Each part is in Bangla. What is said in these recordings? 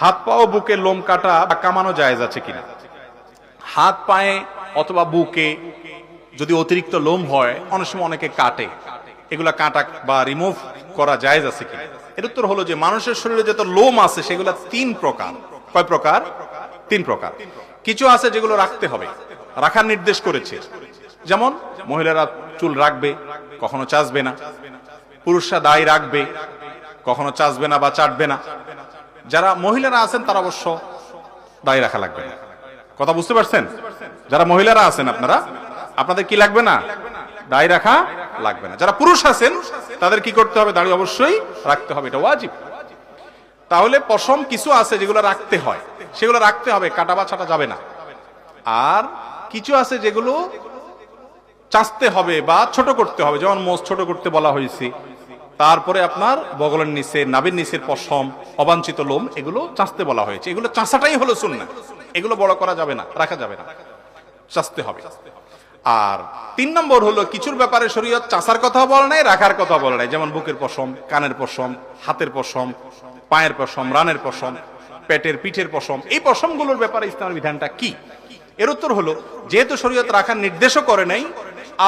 হাত পা ও বুকে লোম কাটা বা কামানো জায়েজ আছে কিনা? হাত পায়ে অথবা বুকে যদি অতিরিক্ত লোম হয়, অনেক সময় অনেকে কাটে। এগুলা কাটা বা রিমুভ করা জায়েজ আছে কিনা? এর উত্তর হলো যে, মানুষের শরীরে যত লোম আছে, সেগুলো তিন প্রকার। কয় প্রকার? তিন প্রকার। কিছু আছে যেগুলো রাখতে হবে। রাখার নির্দেশ করেছে। যেমন, মহিলারা চুল রাখবে, কখনো চাচবে না। পুরুষরা দায় রাখবে, কখনো চাচবে না বা চাটবে না। যারা মহিলারা আছেন, তারা অবশ্য দায় রাখা লাগবে না। কথা বুঝতে পারছেন? যারা মহিলারা আছেন আপনারা, আপনাদের কি লাগবে না? দায় রাখা লাগবে না। যারা পুরুষ আছেন, তাদের কি করতে হবে? দাঁড়িয়ে অবশ্যই রাখতে হবে। এটা ওয়াজিব। তাহলে পশম কিছু আছে যেগুলো রাখতে হয়। সেগুলো রাখতে হবে, কাটা বা ছাটা যাবে না। আর কিছু আছে যেগুলো চাচতে হবে বা ছোট করতে হবে। যেমন মোষ ছোট করতে বলা হয়েছে। তারপরে আপনার বগলের নিচে নাবির নিচের পশম, অবাঞ্ছিত লোম, এগুলো চাচতে বলা হয়েছে। এগুলো চাষাটাই হলো শুননা এগুলো বড় করা যাবে না, রাখা যাবে না। চাচতে হবে। আর তিন নম্বর হলো কিছুর ব্যাপারে শরীয়ত চাষার কথা বলে নাই, রাখার কথা বলে নাই। যেমন বুকের পশম, কানের পশম, হাতের পশম, পায়ের পশম, রানের পশম, পেটের পিঠের পশম। এই পশমগুলোর ব্যাপারে ইসলামের বিধানটা কি? এর উত্তর হলো, যেহেতু শরীয়ত রাখার নির্দেশও করে নাই,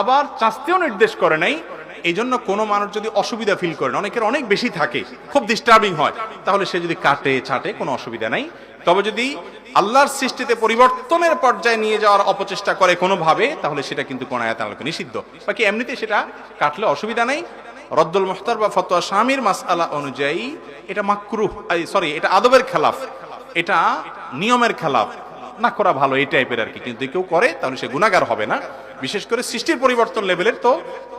আবার চাস্তেও নির্দেশ করে নাই এই জন্য কোনো মানুষ যদি অসুবিধা ফিল করেন অনেকের অনেক বেশি থাকে, খুব ডিস্টার্বিং হয়, তাহলে সে যদি কাটে, ছাটে, কোনো অসুবিধা নাই। তবে যদি আল্লাহর সৃষ্টিতে পরিবর্তনের পর্যায়ে নিয়ে যাওয়ার অপচেষ্টা করে কোনোভাবে, তাহলে সেটা কিন্তু কোন আয়াত আলোকে নিষিদ্ধ। বাকি এমনিতে সেটা কাটলে অসুবিধা নেই। রদ্দুল মুখতার বা ফতোয়া স্বামীর মাসআলা অনুযায়ী এটা মাকরুহ সরি এটা আদবের খেলাফ। এটা নিয়মের খেলাফ। না করা ভালো এই টাইপের আর কি। কিন্তু কেউ করে, তাহলে সে গুণাগার হবে না। বিশেষ করে সৃষ্টির পরিবর্তন লেভেলের তো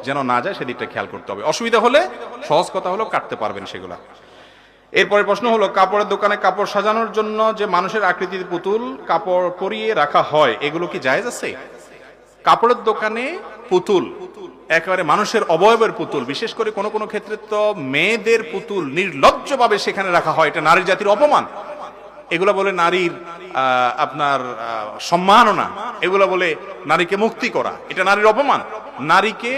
যেন না যায় সেদিকটা খেয়াল করতে হবে। অসুবিধা হলে সহজ কথা হলো কাটতে পারবেন সেগুলা। এরপরে প্রশ্ন হলো, কাপড়ের দোকানে কাপড় সাজানোর জন্য যে মানুষের আকৃতির পুতুল, কাপড় পরিয়ে রাখা হয়, এগুলো কি জায়েজ আছে? কাপড়ের দোকানে পুতুল, একেবারে মানুষের অবয়বের পুতুল, বিশেষ করে কোনো কোনো ক্ষেত্রে তো মেয়েদের পুতুল নির্লজ্জভাবে সেখানে রাখা হয়, এটা নারী জাতির অপমান। এগুলো বলে নারীর আপনার সম্মাননা এগুলো বলে নারীকে মুক্তি করা। এটা নারীর অপমান। নারীকে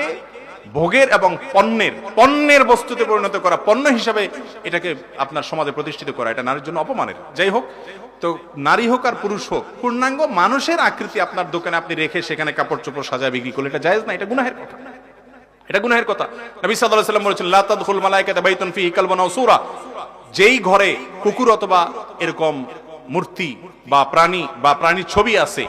ভোগের এবং পণ্যের পণ্যের বস্তুতে পরিণত করা, পণ্য হিসাবে এটাকে আপনার সমাজে প্রতিষ্ঠিত করা, এটা নারীর জন্য অপমানের। যাই হোক, তো নারী হোক আর পুরুষ হোক, পূর্ণাঙ্গ মানুষের আকৃতি আপনার দোকানে আপনি রেখে সেখানে কাপড় চোপড় সাজা বিক্রি করলে এটা জায়েজ না, এটা গুনাহের কথা। এটা গুনাহের কথা। নবী সাল্লাল্লাহু আলাইহি বলেছেন, লা তাদখুল মালাইকাতা বাইতুন ফিহি কালবুন আও যেই ঘরে কুকুর অথবা এরকম মূর্তি বা প্রাণী বা প্রাণীর ছবি আছে,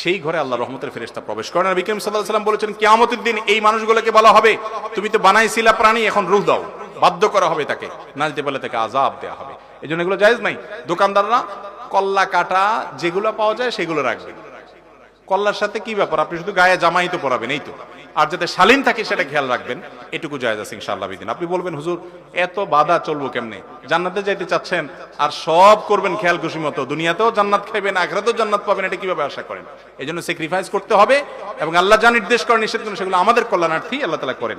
সেই ঘরে আল্লাহ রহমতের ফেরেস্তা প্রবেশ করেন। আর বিক্রম সাল্লাল্লাহু আলাইহি ওয়াসাল্লাম বলেছেন, কিয়ামতের দিন এই মানুষগুলোকে বলা হবে, তুমি তো বানাইছিলা প্রাণী, এখন রূহ দাও, বাধ্য করা হবে তাকে, না দিতে পারলে তাকে আজাব দেওয়া হবে। এই জন্য এগুলো জায়েজ নাই। দোকানদাররা কল্লা, কাটা যেগুলো পাওয়া যায় সেগুলো রাখবে। কল্লার সাথে কি ব্যাপার? আপনি শুধু গায়ে জামাই তো পরাবেন, এই তো। আর যাতে শালীন থাকে সেটা খেয়াল রাখবেন। এটুকু জায়েজ আছে ইনশাআল্লাহ বিদিন। আপনি বলবেন, হুজুর, এত বাধা চলবো কেমনে? জান্নাতে যাইতে চাচ্ছেন আর সব করবেন খেয়াল খুশি মতো। দুনিয়াতেও জান্নাত খাইবেন, আখরাতেও জান্নাত পাবেন, এটা কীভাবে আশা করেন? এই জন্য স্যাক্রিফাইস করতে হবে এবং আল্লাহ যা নির্দেশ করেন নিষেধ করেন, সেগুলো আমাদের কল্যাণার্থী আল্লাহ তালা করেন।